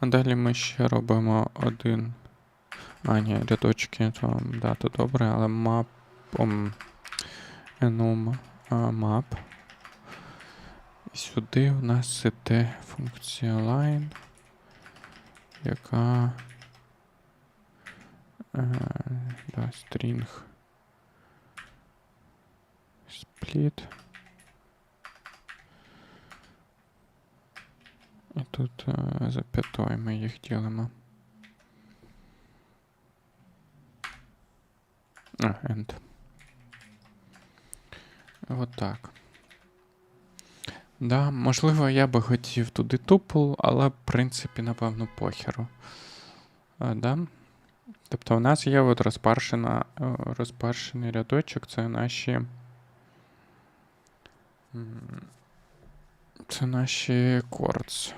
А далі ми ще робимо один. А, ні, рядочки, то да, то добре, але. Um, enum map. І сюди у нас іде функція line, яка. Е, да, string split. Тут е, запятою ми їх ділимо. А, end. От так. Да, можливо, я би хотів туди тупл, але в принципі, напевно, похеру. А, да? Тобто у нас є от розпаршена, е, розпаршений рядочок, це наші. Це наші chords.